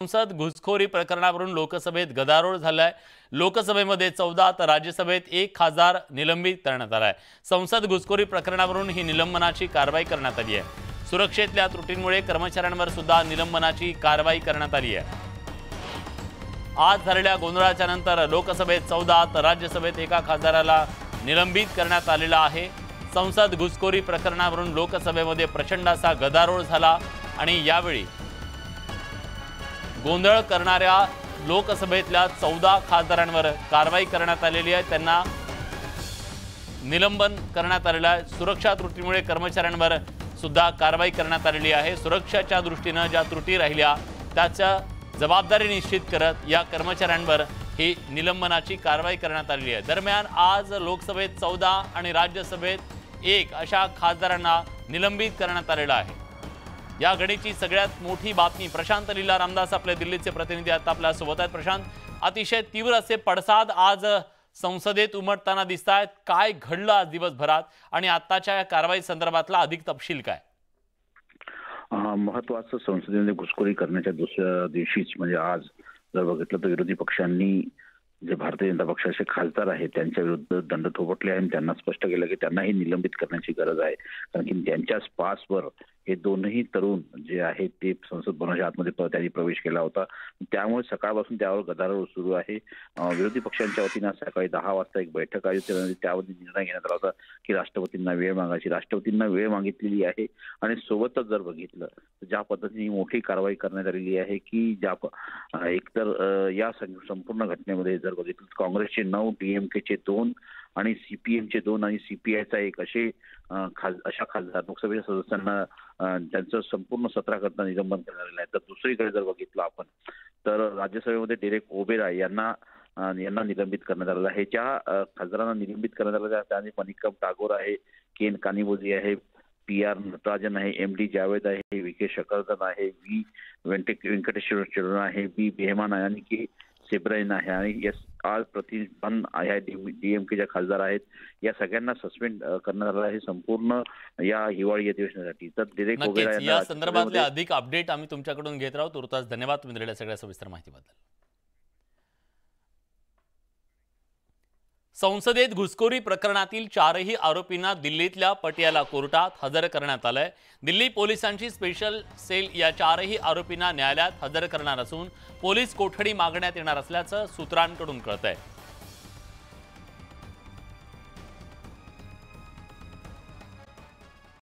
संसद घुसखोरी प्रकरणावरून लोकसभेत गदारोळ झालाय. लोकसभेमध्ये चौदा तर राज्यसभेत एक खासदार निलंबित करण्यात आलाय. संसद घुसखोरी प्रकरणावरून ही निलंबनाची कारवाई करण्यात आली आहे. सुरक्षेतल्या त्रुटींमुळे कर्मचाऱ्यांवर सुद्धा निलंबनाची कारवाई करण्यात आली आहे. आज झालेल्या गोंधळाच्या नंतर लोकसभेत चौदा तर राज्यसभेत एका खासदाराला निलंबित करण्यात आलेला आहे. संसद घुसखोरी प्रकरणावरून लोकसभेमध्ये प्रचंड असा गदारोळ झाला आणि यावेळी गोंधळ करणाऱ्या लोकसभेतल्या चौदा खासदारांवर कारवाई करण्यात आलेली आहे. त्यांना निलंबन करण्यात आलेलं आहे. सुरक्षा त्रुटीमुळे कर्मचाऱ्यांवर सुद्धा कारवाई करण्यात आलेली आहे. सुरक्षाच्या दृष्टीनं ज्या त्रुटी राहिल्या त्याच्या जबाबदारी निश्चित करत या कर्मचाऱ्यांवर ही निलंबनाची कारवाई करण्यात आलेली आहे. दरम्यान आज लोकसभेत चौदा आणि राज्यसभेत एक अशा खासदारांना निलंबित करण्यात आलेलं आहे. या घडीची सगळ्यात मोठी बातमी प्रशांत लीला रामदास आपले दिल्लीचे प्रतिनिधी आता आपल्यासोबत आहेत. प्रशांत अतिशय तीव्र असे पडसाद आज संसदेत उमटताना दिसत आहेत काय घडलं आज दिवसभरात आणि आत्ताच्या या कारवाई संदर्भातला अधिक तपशील काय? महत्वाचं संसदेमध्ये घुसखोरी करण्याच्या दुसऱ्या दिवशीच म्हणजे आज जर बघितलं तर विरोधी पक्षांनी जे भारतीय जनता पक्षाचे खासदार आहेत त्यांच्या विरुद्ध दंड थोपटले आहे आणि त्यांना स्पष्ट केलं की त्यांनाही निलंबित करण्याची गरज आहे. कारण की त्यांच्याच पासवर हे दोनही तरुण जे आहेत ते संसद भवनाच्या आतमध्ये प- त्यांनी प्रवेश केला होता. त्यामुळे सकाळपासून त्यावर गदारोळ सुरू आहे. विरोधी पक्षांच्या वतीनं आज सकाळी दहा वाजता एक बैठक आयोजित करण्यात त्यावर निर्णय घेण्यात आला होता की राष्ट्रपतींना वेळ मागायची. राष्ट्रपतींना वेळ मागितलेली आहे आणि सोबतच जर बघितलं तर ज्या पद्धतीने ही मोठी कारवाई करण्यात आलेली आहे की ज्या प- एकतर या संपूर्ण घटनेमध्ये जर बघितलं काँग्रेसचे नऊ डीएमकेचे दोन आणि सीपीएमचे दोन आणि सीपीआयचा एक असे खास अशा खासदार. लोकसभेच्या सदस्यांना त्यांचं संपूर्ण सत्राकरता निलंबन करण्यात आलेलं आहे तर दुसरीकडे जर बघितलं आपण तर राज्यसभेमध्ये डेरेक ओबेरा यांना यांना निलंबित करण्यात आलेलं आहे. ज्या खासदारांना निलंबित करण्यात आलेलं आहे त्यामध्ये मणिकम टागोर आहे केन कानिबोजी आहे पी आर नटराजन आहे एम डी जावेद आहे व्ही के शकरदन आहे व्ही व्यंकटेश्वर चरण आहे बी बेहमान आहे आणि के सेब्राईन आहे आणि एस आर प्रतिभन आहे डीएमकेच्या खासदार आहेत या सगळ्यांना सस्पेंड करण्यात आलं आहे. संपूर्ण या हिवाळी अधिवेशनासाठी. तर डेरेक ओबेरा नक्कीच यांना या संदर्भातले अधिक अपडेट आम्ही तुमच्याकडून घेत राहू. तुर्तास धन्यवाद तुम्ही दिलेल्या सगळ्या सविस्तर माहितीबद्दल. संसदेत घुसखोरी प्रकरणातील चारही आरोपींना दिल्लीतल्या पटियाला कोर्टात हजर करण्यात आलंय. दिल्ली पोलिसांची स्पेशल सेल या चारही आरोपींना न्यायालयात हजर करणार असून पोलीस कोठडी मागण्यात येणार असल्याचं सूत्रांकडून कळतंय.